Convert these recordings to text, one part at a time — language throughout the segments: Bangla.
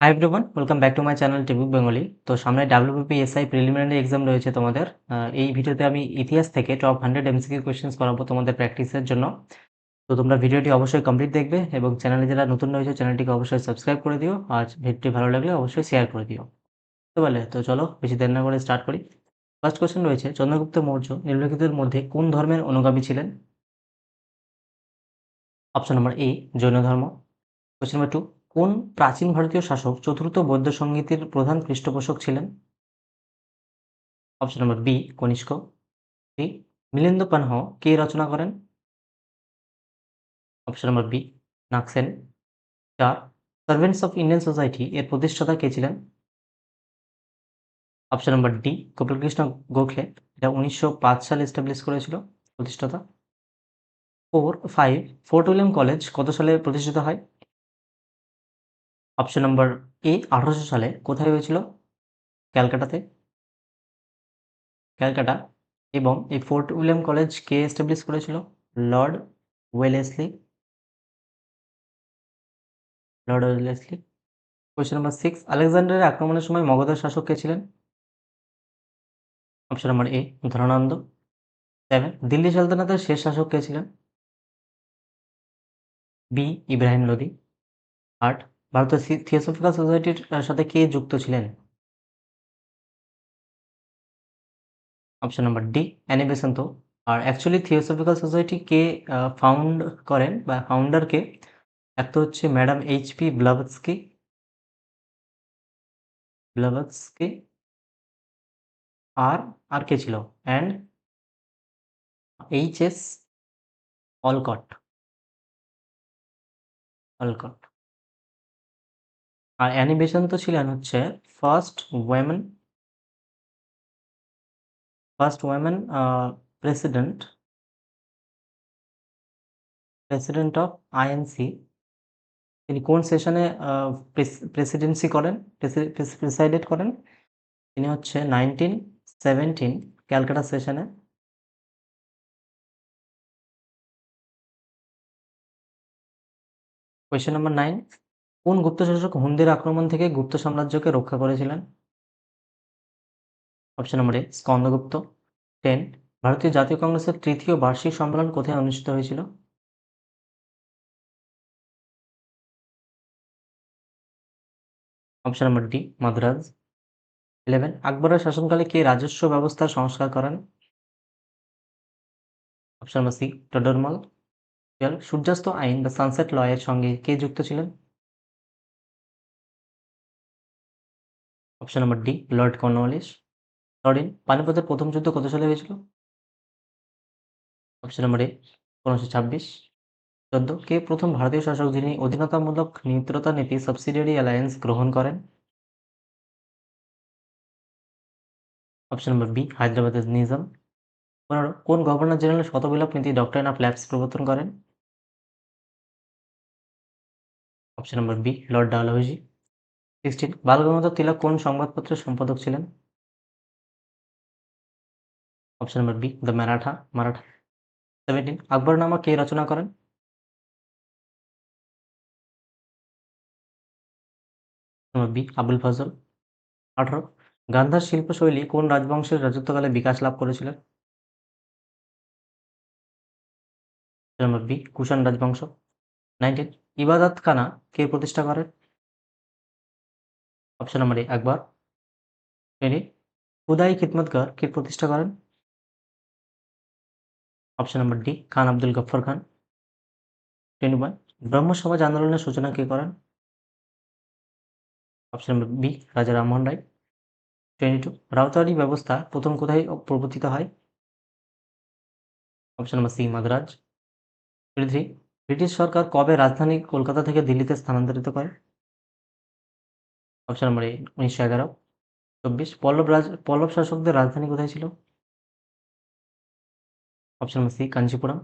Hi everyone welcome back to my channel Tbook Bengali তো সামনে ডাব্লিউবিপি এসআই প্রিলিমিনারি এক্সাম রয়েছে তোমাদের। এই ভিডিওতে আমি ইতিহাস থেকে টপ হান্ড্রেড এমসিকিউ কোয়েশ্চেন্স করাবো তোমাদের প্র্যাকটিসের জন্য। তো তোমরা ভিডিওটি অবশ্যই কমপ্লিট দেখবে এবং চ্যানেলে যারা নতুন রয়েছে চ্যানেলটিকে অবশ্যই সাবস্ক্রাইব করে দিও। আর ভিডিওটি ভালো লাগলে অবশ্যই শেয়ার করে দিও। তো বলে তো চলো, বেশি দেরি না করে স্টার্ট করি। ফার্স্ট কোয়েশ্চেন রয়েছে, চন্দ্রগুপ্ত মৌর্য নিম্নলিখিতের মধ্যে কোন ধর্মের অনুগামী ছিলেন? অপশন নম্বর এ জৈন ধর্ম। কোয়েশ্চেন নম্বর টু কোন প্রাচীন ভারতীয় শাসক চতুর্থ বৌদ্ধ সঙ্গীতের প্রধান পৃষ্ঠপোষক ছিলেন? Option number B, Kanishka. Three Milinda Panha. কে রচনা করেন? অপশন নম্বর বি নাকসেন চার, সার্ভেন্টস অফ ইন্ডিয়ান সোসাইটি এর প্রতিষ্ঠাতা কে ছিলেন? অপশন নম্বর ডি, গোপালকৃষ্ণ গোখলে। এটা উনিশশো পাঁচ সালে এস্টাবলিশ করেছিল প্রতিষ্ঠাতা। Four, five, Fort William college কত সালে প্রতিষ্ঠিত হয়? অপশন নম্বর এ আঠারোশো সালে কোথায় হয়েছিল? ক্যালকাটাতে। ক্যালকাটা এবং এই ফোর্ট উইলিয়াম কলেজ কে এস্টাবলিশ করেছিল? Lord Wellesley. Lord Wellesley. Question number six আলেকজান্ডারের আক্রমণের সময় মগধের শাসক কে ছিলেন? Option number A Dhanananda. Seven Delhi সালতানাতের শেষ শাসক কে ছিলেন? বি ইব্রাহিম লোদি। আট ভারতের থিওসফিক্যাল সোসাইটির সাথে কে যুক্ত ছিলেন? Option number D Annie Besant আর অ্যাকচুয়ালি থিওসফিক্যাল সোসাইটি কে ফাউন্ড করেন বা ফাউন্ডারকে এক তো হচ্ছে madam H P Blavatsky Blavatsky আর আর কে ছিল? And H S Olcott Olcott R Annie Besant ছিলেন হচ্ছে first women first women president president of INC তিনি কোন সেশনে প্রেসিডেন্সি করেন? প্রেসাইডেড করেন? তিনি হচ্ছে নাইনটিন সেভেন্টিন ক্যালকাটা সেশনে কোয়েশ্চেন নাম্বার নাইন কোন গুপ্ত শাসক হুন্দির আক্রমণ থেকে গুপ্ত সাম্রাজ্যকে রক্ষা করেছিলেন? Option number A Skandagupta. Ten ভারতীয় জাতীয় কংগ্রেসের তৃতীয় বার্ষিক সম্মেলন কোথায় অনুষ্ঠিত হয়েছিল? Option number D Madras. Eleven আকবরের শাসনকালে কে রাজস্ব ব্যবস্থার সংস্কার করেন? Option number C Todarmal. Twelve সূর্যাস্ত আইন বা সানসেট ল এর সঙ্গে কে যুক্ত ছিলেন? Option number D, Lord Cornwallis. Thirteen পানিপথের প্রথম যুদ্ধ কত সালে হয়েছিল? অপশন নম্বর এ পনেরোশো ছাব্বিশ। চোদ্দ, কে প্রথম ভারতীয় শাসক যিনি অধীনতামূলক নিউত্রতা নীতি, সাবসিডিয়ারি অ্যালায়েন্স গ্রহণ করেন? অপশন নম্বর বি, হায়দ্রাবাদের নিজাম। পনেরো, কোন গভর্নর জেনারেল শতবিলাপ নীতি ডক্টর অফ ল্যাবস প্রবর্তন করেন? অপশন নম্বর B, lord Dalhousie. Sixteen, Bal Gangadhar Tilak কোন সংবাদপত্রের সম্পাদক ছিলেন? Option number B the Maratha Maratha seventeen Akbarnama কে রচনা করেন? বি আবুল ফজল। আঠারো, গান্ধার শিল্পশৈলী কোন রাজবংশের রাজত্বকালে বিকাশ লাভ করেছিলেন? বি কুষাণ রাজবংশ। নাইনটিন ইবাদত খানা কে প্রতিষ্ঠা করেন? Option number A Akbar twenty Khudai Khidmatgar কে প্রতিষ্ঠা করেন option number D Khan Abdul Ghaffar Khan twenty one Brahmo Samaj আন্দোলনের সূচনা কে করেন option number B Raja Rammohan Roy twenty two Ryotwari ব্যবস্থা প্রথম কোথায় প্রবর্তিত হয় option number C Madras twenty three British সরকার কবে রাজধানী কলকাতা থেকে দিল্লিতে স্থানান্তরিত করে অপশন নম্বর এ, উনিশশো এগারো। চব্বিশ, পল্লব রাজ, পল্লব শাসকদের রাজধানী কোথায় ছিল? Option number C, Kanchipuram.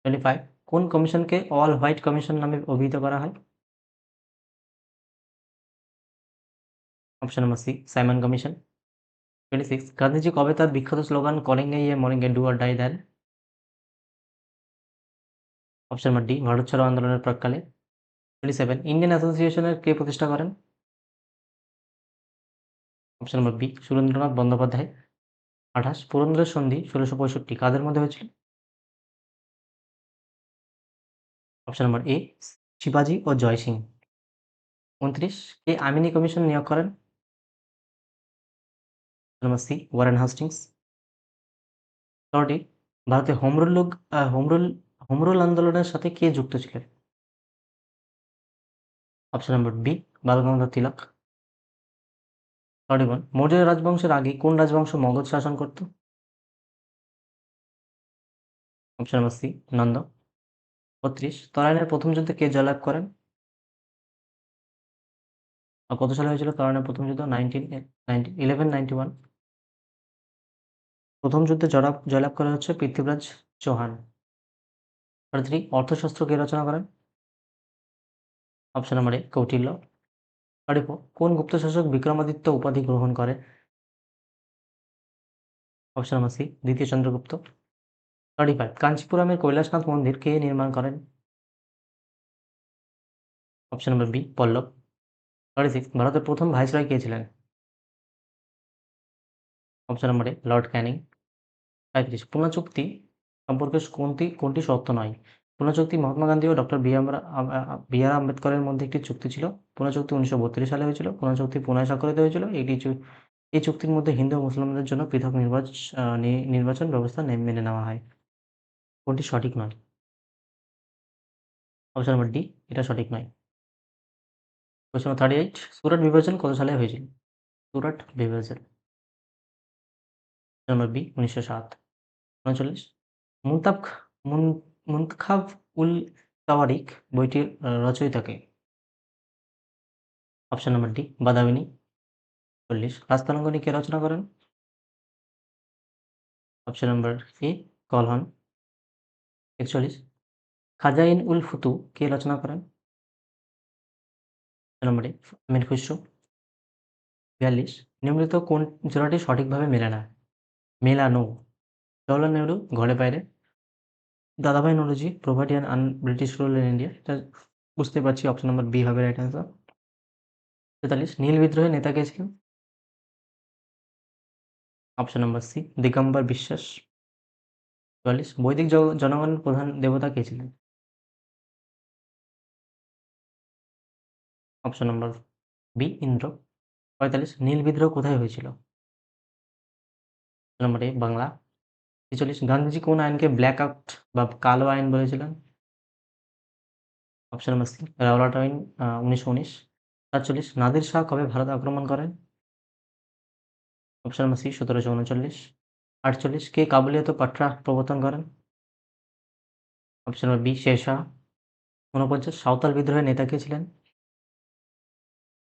Twenty five কোন কমিশনকে অল হোয়াইট কমিশন নামে অভিহিত করা হয়? Option number C, Simon commission. Twenty six Gandhiji কবে তার বিখ্যাত স্লোগান কলিং এ ইয়ে এ ডু আর ডাই দেন? অপশন নম্বর ডি, ভারত ছাড়ো আন্দোলনের প্রাককালে। টোয়েন্টি সেভেন ইন্ডিয়ান অ্যাসোসিয়েশনের কে প্রতিষ্ঠা করেন? Option number B Surendranath Bandyopadhyay আঠাশ পুরন্দরের সন্ধি ষোলোশো পঁয়ষট্টি কাদের মধ্যে হয়েছিল? অপশন নম্বর এ শিবাজি ও জয় সিং উনত্রিশ, কে আমিনি কমিশন নিয়োগ করেন? Number C Warren Hastings thirty ভারতে হোমরুল লোক হোম রুল হোম আন্দোলনের সাথে কে যুক্ত ছিলেন? অপশন নম্বর বি বালগঙ্গাধর তিলক। ওয়ান মৌর্য রাজবংশের আগে কোন রাজবংশ মগধ শাসন করত? অপশন নম্বর সি নন্দ বত্রিশ। তরাইনের প্রথম যুদ্ধে কে জয়লাভ করেন? কত সালে হয়েছিল তরাইনের প্রথম যুদ্ধ? নাইনটিন ইলেভেন নাইনটি ওয়ান প্রথম যুদ্ধে জয়লাভ জয়লাভ করা হচ্ছে পৃথ্বীরাজ চৌহান। অর্থশাস্ত্র কে রচনা করেন? Option number A Kautilya. Four কোন গুপ্ত শাসক বিক্রমাদিত্য উপাধি গ্রহণ করে? অপশন নম্বর সি দ্বিতীয় চন্দ্রগুপ্ত। থার্টি ফাইভ কাঞ্চিপুরমের কৈলাসনাথ মন্দির কে নির্মাণ করেন? Option number B Pallava. Thirty six ভারতের প্রথম ভাইসরয় কে ছিলেন? Option number A Lord Canning. পঁয়ত্রিশ পুনা চুক্তি সম্পর্কে কোনটি কোনটি সত্য নয়? পুনা চুক্তি মহাত্মা গান্ধী ও ডক্টর বি আর আম্বেদকরের মধ্যে একটি চুক্তি ছিল। পুনা চুক্তি উনিশশো বত্রিশ সালে হয়েছিল। পুনা চুক্তি পুনায় স্বাক্ষরিত হয়েছিল। এটি এই চুক্তির মধ্যে হিন্দু মুসলমানদের জন্য পৃথক নির্বাচন নির্বাচন ব্যবস্থা মেনে নেওয়া হয়। কোনটি সঠিক নয়? অপশন নম্বর ডি, এটা সঠিক নয়। Question number thirty eight, Surat বিভাজন কত সালে হয়েছিল? সুরাট বিভাজন। নম্বর বি, উনিশশো সাত। উনচল্লিশ। মুন্তাব মুন- মুনতাখাব উল তাওয়ারিক বইটির রচয়িতাকে অপশন নম্বর ডি, বাদামিনী। চল্লিশ। রাস্তানঙ্গনী কে রচনা করেন? Option number A, Kalhana. একচল্লিশ। খাজাইন উল ফুতু কে রচনা করেন? নম্বর আমির খুসরো। বিয়াল্লিশ। নিম্নলিখিত কোন জোড়াটি সঠিকভাবে মেলে না? মেলানো। জওয়াহরলাল নেহরু, ঘরে বাইরে। Dadabhai Naoroji poverty and un British rule in India এটা বুঝতে পারছি অপশন নাম্বার বি হবে রাইট অ্যান্সার তেতাল্লিশ, নীল বিদ্রোহের নেতা কে ছিলেন? অপশন নাম্বার সি দিগম্বর বিশ্বাস। চুয়াল্লিশ, বৈদিক জনগণের প্রধান দেবতা কে ছিলেন? Option number B Indra. পঁয়তাল্লিশ, নীল বিদ্রোহ কোথায় হয়েছিল? নম্বর এ বাংলা। ছেচল্লিশ, গান্ধীজি কোন আইনকে ব্ল্যাক আউট বা কালো আইন বলেছিলেন? অপশন নম্বর সি রাওলাট আইন উনিশশো উনিশ, সাতচল্লিশ, নাদির শাহ কবে ভারত আক্রমণ করেন? অপশন নম্বর সি সতেরোশো উনচল্লিশ, আটচল্লিশ, কে কাবুলিয়ত পাট্রা প্রবর্তন করেন? Option number B Sher Shah, ঊনপঞ্চাশ, সাঁওতাল বিদ্রোহের নেতা কে ছিলেন?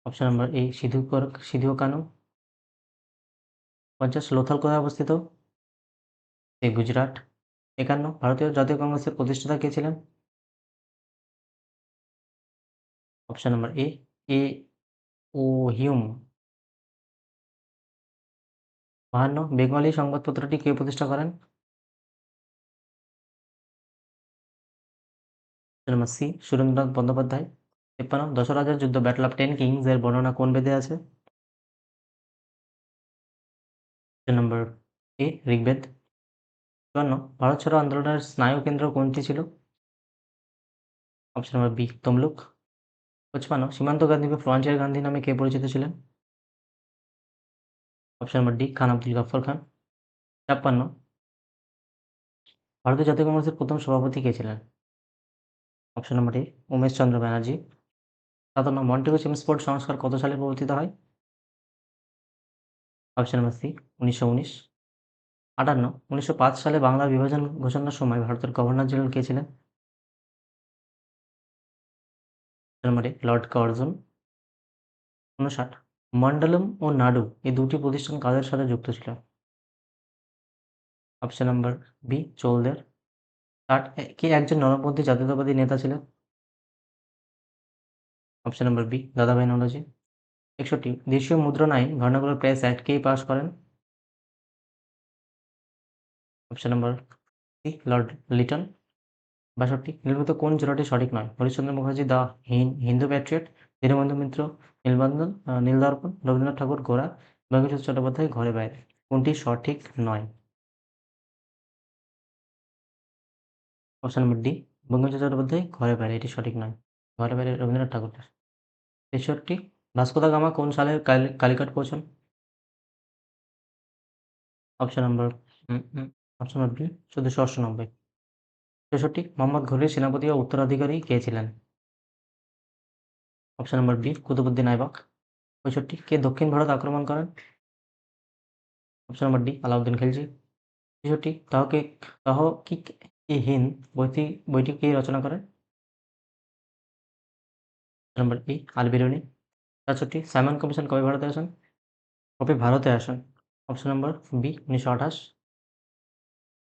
Option number A Sidhu Sidhu Kanu, পঞ্চাশ, লোথাল কোথায় অবস্থিত? এ গুজরাট। একান্ন, ভারতীয় জাতীয় কংগ্রেসের প্রতিষ্ঠাতা কে ছিলেন? Option number A A O Hume বাহান্ন, বেঙ্গলি সংবাদপত্রটি কে প্রতিষ্ঠা করেন? Number C Surendranath Bandyopadhyay. তিপ্পান্ন, দশরাজের যুদ্ধ ব্যাটল অফ টেন কিংস এর বর্ণনা কোন বেদে আছে? নম্বর এ ঋগ্বেদ। চুয়ান্ন ভারত ছাড়ো আন্দোলনের স্নায়ু কেন্দ্র কোনটি ছিল? Option number B Tamluk. পঁচপান্ন সীমান্ত গান্ধী বা ফ্রন্টিয়ার গান্ধী নামে কে পরিচিত ছিলেন? Option number D Khan Abdul Ghaffar Khan. ছাপ্পান্ন, ভারতীয় জাতীয় কংগ্রেসের প্রথম সভাপতি কে ছিলেন? Option number A Umesh Chandra Banerjee. সাতান্ন মন্টেগো চেমস্ফোর্ড সংস্কার কত সালে প্রবর্তিত হয়? অপশন নম্বর সি উনিশশো উনিশ। আটান্ন, উনিশশো সালে বাংলার বিভাজন ঘোষণার সময় ভারতের গভর্নর জেনারেল কে ছিলেন? লর্ড কার্জন উনষাট মন্ডলম ও নাডু এই দুটি প্রতিষ্ঠান কাদের সাথে যুক্ত ছিল? অপশন নম্বর বি, চোলদের। ষাট কে একজন নরমপন্থী জাতীয়তাবাদী নেতা ছিলেন? অপশন নম্বর বি, দাদাভাই নৌরোজি একষট্টি, দেশীয় মুদ্রণ আইন ভার্নাকুলার প্রেস অ্যাক্ট কে পাস করেন? Option number C Lord Lytton বাষট্টি নির্মিত কোন জোড়াটি সঠিক নয়? হরিশ্চন্দ্র মুখার্জি, দা হিন্দু প্যাট্রিয়ট, দীনবন্ধু মিত্র, নীলবন্ধন নীলদর্পণ, রবীন্দ্রনাথ ঠাকুর গোড়া বঙ্কিমচন্দ্র চট্টোপাধ্যায়, ঘরে বাইরে। কোনটি সঠিক নয়? অপশন নম্বর ডি বঙ্কিমচন্দ্র চট্টোপাধ্যায়, ঘরে বাইরে। এটি সঠিক নয়। ঘরে বাইরে রবীন্দ্রনাথ ঠাকুরের তেষট্টি ভাস্কো দা গামা কোন সালে কালি- কালিকট পৌঁছান option number option number B চোদ্দশো অষ্টানব্বই ছেষট্টি, মোহাম্মদ ঘুরির সেনাপতি ও উত্তরাধিকারী কে ছিলেন? Option number B Qutbuddin Aibak. পঁয়ষট্টি, কে দক্ষিণ ভারত আক্রমণ করেন? Option number D, Alauddin Khilji. ছেষট্টি তাহ কি ই হিন্দ বইটি বইটি কে রচনা করেন? নম্বর বি আল বিরুনি সাতষট্টি, সাইমন কমিশন কবে ভারতে আসেন? কবে ভারতে আসেন? অপশন নম্বর বি, উনিশশো আঠাশ।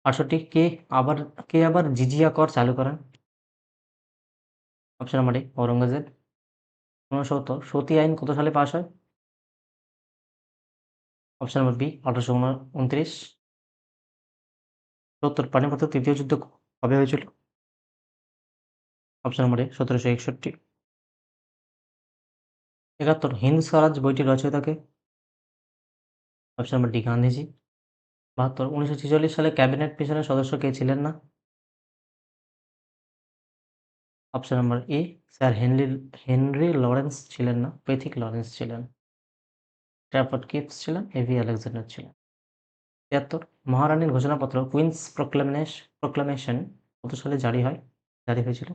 আটষট্টি কে? আবার কে আবার? জিজিয়া কর চালু করেন। Option number A Aurangzeb. ঊনসত্তর সতী আইন কত সালে পাশ হয়? অপশন নম্বর বি আঠারোশো উনত্রিশ। সত্তর, পানিপথের তৃতীয় যুদ্ধ কবে হয়েছিল? অপশন নম্বর এ সতেরোশো একষট্টি। একাত্তর, হিন্দ স্বরাজ বইটি রচয়িতাকে অপশন নম্বর ডি গান্ধীজি। বাহাত্তর, উনিশশো সালে ক্যাবিনেট মিশনের সদস্য কে ছিলেন না? Option number A, sir Henry Henry Lawrence ছিলেন না পেথিক লরেন্স ছিলেন। স্ট্র্যাফোর্ড কিপস ছিলেন এভি আলেকজান্ডার ছিলেন। তিয়াত্তর, মহারানীর ঘোষণাপত্র, কুইন্স প্রোক্লেমেশ, প্রোক্লামেশন কত সালে জারি হয়? জারি হয়েছিল?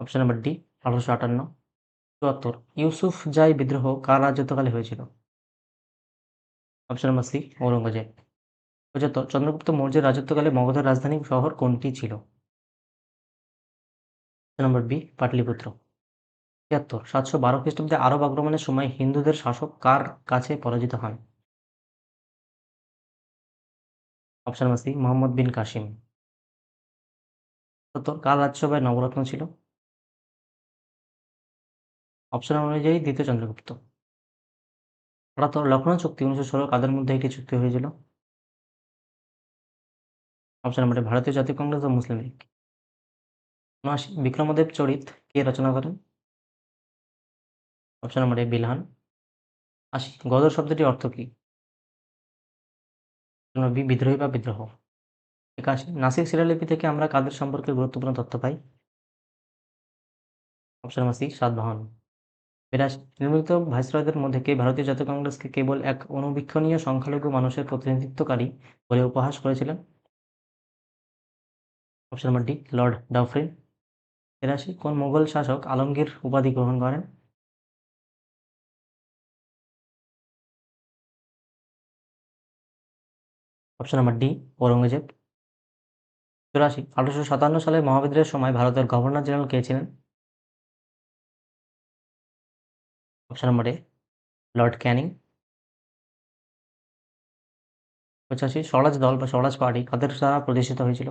অপশন নম্বর ডি, আঠারোশো আটান্ন। চুয়াত্তর, ইউসুফ জাই বিদ্রোহ কার রাজত্বকালে হয়েছিল? Option number C, Aurangzeb. পঁচাত্তর চন্দ্রগুপ্ত মৌর্যের রাজত্বকালে মগধের রাজধানী শহর কোনটি ছিল? Number B, Pataliputra. তিয়াত্তর, সাতশো বারো খ্রিস্টাব্দে আরব আক্রমণের সময় হিন্দুদের শাসক কার কাছে পরাজিত হন? Option number C, Mohammad bin Qasim. সত্তর, কার রাজ্যসভায় নবরত্ন ছিল? অপশন অনুযায়ী দ্বিতীয় চন্দ্রগুপ্ত। আটাত্তর লখনৌ চুক্তি, উনিশশো ষোলো কাদের মধ্যে একটি চুক্তি হয়েছিল? অপশন নম্বর ভারতীয় জাতীয় কংগ্রেস ও মুসলিম লীগ। উনআশি বিক্রমদেব চরিত, কে রচনা করেন? Option number Bilhan. আশি, গদর শব্দটির অর্থ কি? বি বিদ্রোহী বা বিদ্রোহ। একাশি নাসিক শিলালিপি থেকে আমরা কাদের সম্পর্কে গুরুত্বপূর্ণ তথ্য পাই? অপশন নম্বর সি সাতবাহন বিরাশি নির্মিত ভাইসরয়দের মধ্যে কে? ভারতীয় জাতীয় কংগ্রেসকে কেবল এক অনুবীক্ষণীয় সংখ্যালঘু মানুষের প্রতিনিধিত্বকারী বলে উপহাস করেছিলেন? Option number D lord Dufferin তিরাশি কোন মুঘল শাসক আলমগীর উপাধি গ্রহণ করেন? অপশন নম্বর ডি ঔরঙ্গজেব চুরাশি, আঠারোশো সাতান্ন সালে মহাবিদ্রোহের সময় ভারতের গভর্নর জেনারেল কে ছিলেন? Option number A, lord Canning. পঁচাশি স্বরাজ দল বা স্বরাজ পার্টি কাদের দ্বারা প্রতিষ্ঠিত হয়েছিল?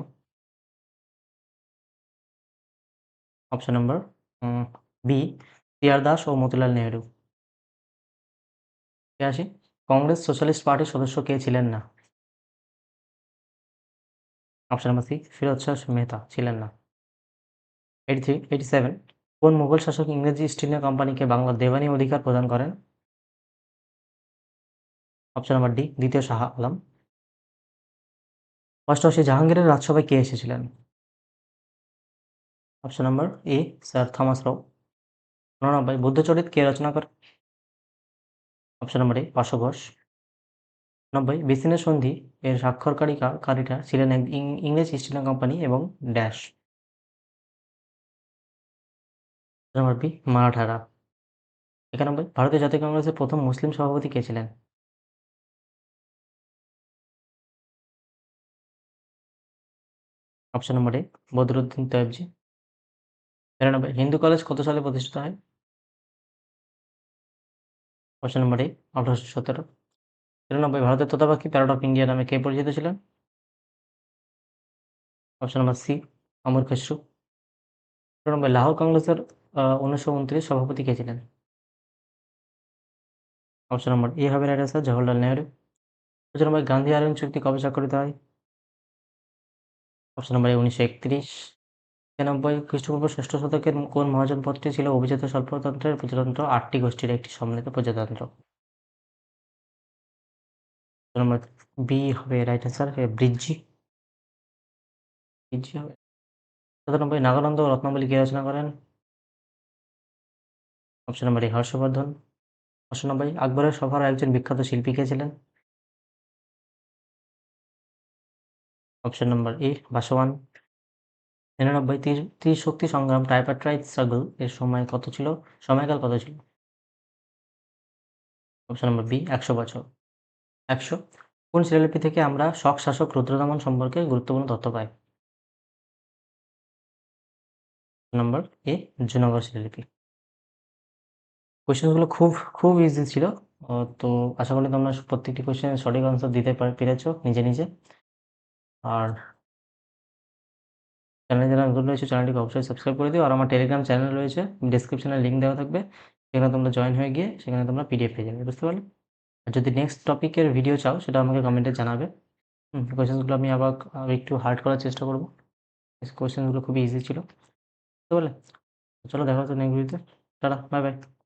Option number B CR Das ও মতিলাল নেহেরু। ছিয়াশি কংগ্রেস সোশ্যালিস্ট পার্টির সদস্য কে ছিলেন না? Option number C, Firoz Shah Mehta ছিলেন না। এইটি থ্রি, এইটি সেভেন কোন মুঘল শাসক ইংরেজি ইস্ট ইন্ডিয়া কোম্পানিকে বাংলার দেওয়ানি অধিকার প্রদান করেন? অপশন নাম্বার ডি, দ্বিতীয় শাহ আলম। অষ্টআশি, জাহাঙ্গীরের রাজসভায় কে এসেছিলেন? Option number A, sir Thomas Roe উননব্বই, বুদ্ধচরিত কে রচনা করে অপশন নাম্বার এ, পার্শ্ব ঘোষ। নব্বই বেসিনের সন্ধি এর স্বাক্ষরকারী কারীরা ছিলেন ইংরেজ ইস্ট ইন্ডিয়া কোম্পানি এবং ড্যাশ। নম্বর বি মারাঠারা। একানব্বই, ভারতীয় জাতীয় কংগ্রেসের প্রথম মুসলিম সভাপতি কে ছিলেন? Option number A, Badruddin Tyabji. তিরানব্বই হিন্দু কলেজ কত সালে প্রতিষ্ঠিত হয়? অপশন নম্বর এ, আঠারোশো সতেরো। তিরানব্বই ভারতের তোতাপাখি প্যারট অফ ইন্ডিয়া নামে কে পরিচিত ছিলেন? Option number C, Amir Khusrau. চুরানব্বই লাহোর কংগ্রেসের উনিশশো উনত্রিশ সভাপতি কে ছিলেন? অপশন নম্বর এ হবে right answer Jawaharlal Nehru. Option number Gandhi Irwin চুক্তি কবে স্বাক্ষরিত হয়? অপশন নম্বর উনিশশো একত্রিশ। ছিয়ানব্বই খ্রিস্টপূর্ব ষষ্ঠ শতকের কোন মহাজনপদটি ছিল অভিজাত স্বল্পতন্ত্রের প্রজাতন্ত্র? আটটি গোষ্ঠীর একটি সম্মিলিত প্রজাতন্ত্র। নাম্বার বি হবে রাইট অ্যান্সার ব্রিজি ব্রিজি হবে। সাতানব্বই নাগানন্দ রত্নাবলী কে রচনা করেন? Option number A, Harshavardhana. অষ্টানব্বই আকবরের সভার একজন বিখ্যাত শিল্পী কে ছিলেন? অপশন নাম্বার এ বাসবান নিরানব্বই ত্রিশ ত্রিশক্তি সংগ্রাম ট্রাইপারট্রাইট স্ট্রাগল এর সময় কত ছিল? সময়কাল কত ছিল? অপশন নাম্বার বি, একশো বছর। একশো? কোন শিলালিপি থেকে আমরা শক শাসক রুদ্রদমন সম্পর্কে গুরুত্বপূর্ণ তথ্য পাই? নাম্বার এ, জুনাগড় শিলালিপি। কোয়েশ্চেনগুলো খুব খুব ইজি ছিল। তো আশা করি তোমরা প্রত্যেকটি কোয়েশ্চেনের সঠিক আনসার দিতে পার- পেরেছ নিজে নিজে। আর চ্যানেলে যারা নতুন রয়েছে চ্যানেলটিকে অবশ্যই সাবস্ক্রাইব করে দিও। আর আমার টেলিগ্রাম চ্যানেল রয়েছে ডিসক্রিপশনে লিঙ্ক দেওয়া থাকবে। সেখানে তোমরা জয়েন হয়ে গিয়ে সেখানে তোমরা পিডিএফ পেয়ে যাবে, বুঝতে পারলে? আর যদি নেক্সট টপিকের ভিডিও চাও, সেটা আমাকে কমেন্টে জানাবে। হুম কোয়েশ্চেনগুলো আমি আবার আবার একটু হার্ড করার চেষ্টা করব। কোয়েশ্চেনগুলো খুবই ইজি ছিল। বুঝতে পারলে? চলো দেখা হচ্ছে নেক্সট ভিডিওতে টাটা বাই বাই